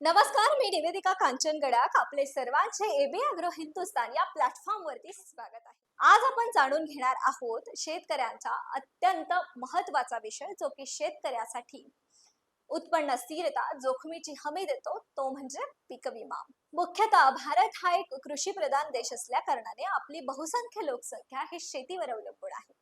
नमस्कार मी निवेदिका कांचन गडाख आपले सर्वांचे एबी अग्रो हिंदुस्तान या प्लॅटफॉर्म वरती स्वागत आहे. आज आपण जाणून घेणार आहोत शेतकऱ्यांचा अत्यंत महत्त्वाचा विषय जो की शेतकऱ्यासाठी उत्पन्न स्थिरता जोखमीची हमी देतो तो म्हणजे पीक विमा. मुख्यतः भारत हा एक कृषी प्रधान देश असल्या कारणाने आपली बहुसंख्य लोकसंख्या ही शेतीवर अवलंबून आहे.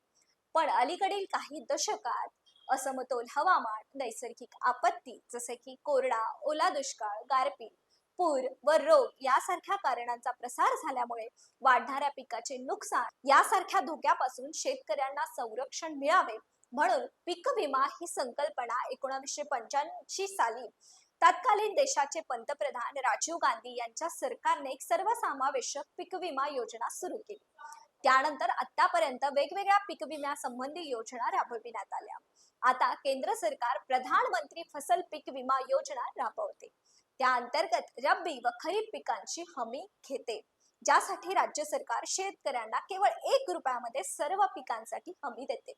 पण अलीकडील काही दशकात असमतोल हवामान नैसर्गिक आपत्ती जसे की कोरडा ओला दुष्काळ गारपीट पूर व रोग यासारख्या कारणांचा प्रसार झाल्यामुळे वाढणाऱ्या पिकाचे नुकसान यासारख्या धोक्यापासून शेतकऱ्यांना संरक्षण मिळावे म्हणून पीक विमा ही संकल्पना एकोणाशे पंच्याऐंशी साली तत्कालीन देशाचे पंतप्रधान राजीव गांधी यांच्या सरकारने एक सर्वसमावेशक पीक विमा योजना सुरू केली. त्यानंतर आतापर्यंत वेगवेगळ्या पीक विम्यासंबंधी योजना राबविण्यात आल्या. आता केंद्र सरकार प्रधानमंत्री फसल पीक विमा योजना राबवते. त्या अंतर्गत रब्बी व खरीप पिकांची हमी घेते. ज्यासाठी राज्य सरकार शेतकऱ्यांना केवळ एक रुपयामध्ये सर्व पिकांसाठी हमी देते.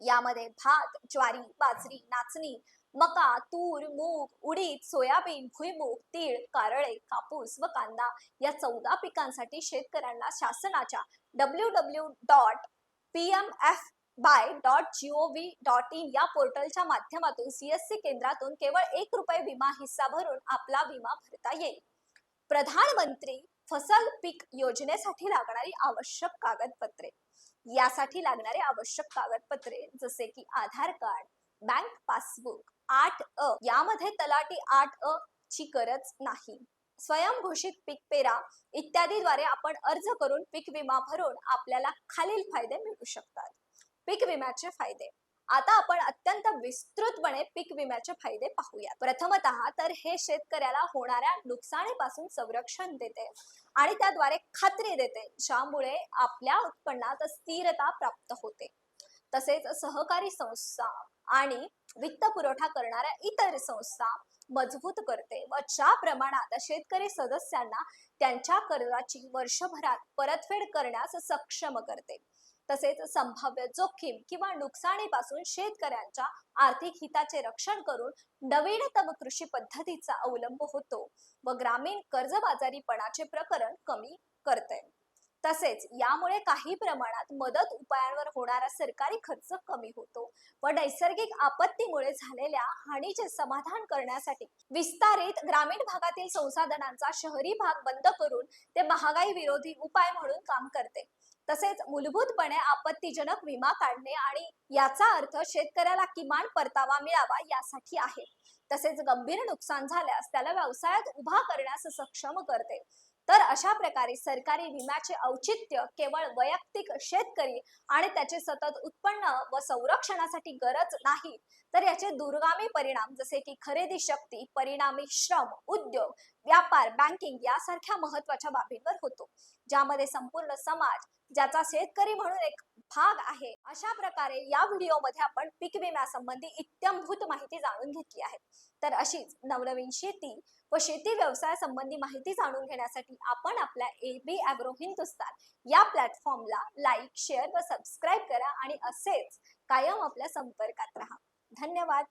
यामध्ये भात ज्वारी बाजरी नाचणी मका तूर मूग उडीद सोयाबीन भुईमूग तीळ कारळे कापूस व कांदा या चौदा पिकांसाठी शेतकऱ्यांना शासनाच्या W W dot P M F by dot G O V dot in या पोर्टलच्या माध्यमातून सीएससी केंद्रातून केवळ एक रुपये विमा हिस्सा भरून आपला विमा भरता येईल. प्रधानमंत्री फसल पीक योजनेसाठी लागणारी आवश्यक कागदपत्रे. यासाठी लागणारे आवश्यक कागदपत्रे जसे की आधार कार्ड बँक पासबुक आठ अ यामध्ये तलाटी आठ अ ची गरज नाही. स्वयंघोषित पीक पेरा इत्यादीद्वारे आपण अर्ज करून पीक विमा भरून आपल्याला खालील फायदे मिळू शकतात. पीक विम्याचे फायदे. आता आपण अत्यंत विस्तृतपणे पीक विम्याचे फायदे पाहूया. प्रथमतः तर हे शेतकऱ्याला होणाऱ्या नुकसानीपासून संरक्षण देते आणि त्याद्वारे खात्री देते ज्यामुळे आपल्या उत्पन्नात स्थिरता प्राप्त होते. तसेच सहकारी संस्था आणि वित्त पुरवठा करणाऱ्या इतर संस्था मजबूत करते व ज्या प्रमाणात शेतकरी सदस्यांना त्यांच्या कर्जाची वर्षभरात परतफेड करण्यास सक्षम करते. तसेच संभाव्य जोखीम किंवा नुकसानीपासून शेतकऱ्यांच्या आर्थिक हिताचे रक्षण करून नवीनतम कृषी पद्धतीचा अवलंब होतो व ग्रामीण कर्जबाजारीपणाचे प्रकरण कमी करते तसेच यामुळे काही प्रमाणात मदत उपायांवर होणारा सरकारी खर्च कमी होतो व नैसर्गिक आपत्तीमुळे झालेल्या हानीचे समाधान करण्यासाठी विस्तारित ग्रामीण भागातील संसाधनांचा शहरी भाग बंद करून ते महागाई विरोधी उपाय म्हणून काम करते. तसेच मूलभूतपणे आपत्तीजनक विमा काढणे आणि याचा अर्थ शेतकऱ्याला किमान परतावा मिळावा यासाठी आहे. तसेच गंभीर नुकसान झाल्यास त्याला व्यवसायात उभा करण्यास सक्षम करते. अशा प्रकारे सरकारी विम्याचे औचित्य केवळ वैयक्तिक शेतकरी आणि त्याचे सतत उत्पन्न व संरक्षणासाठी गरज नाही तर याचे दूरगामी परिणाम जसे की खरेदी शक्ती परिणामी श्रम उद्योग व्यापार बँकिंग यासारख्या महत्त्वाच्या बाबींवर होतो. ज्यामध्ये संपूर्ण समाज ज्याचा शेतकरी म्हणून एक भाग आहे. अशा प्रकारे या व्हिडिओमध्ये आपण पीक विम्यासंबंधी इत्यंभूत माहिती जाणून घेतली आहे. तर अशीच नवनवीन शेती व शेती व्यवसायासंबंधी माहिती जाणून घेण्यासाठी आपण आपल्या ए बी अॅग्रो हिंदुस्तान या प्लॅटफॉर्मला लाईक शेअर व सबस्क्राईब करा आणि असेच कायम आपल्या संपर्कात राहा. धन्यवाद.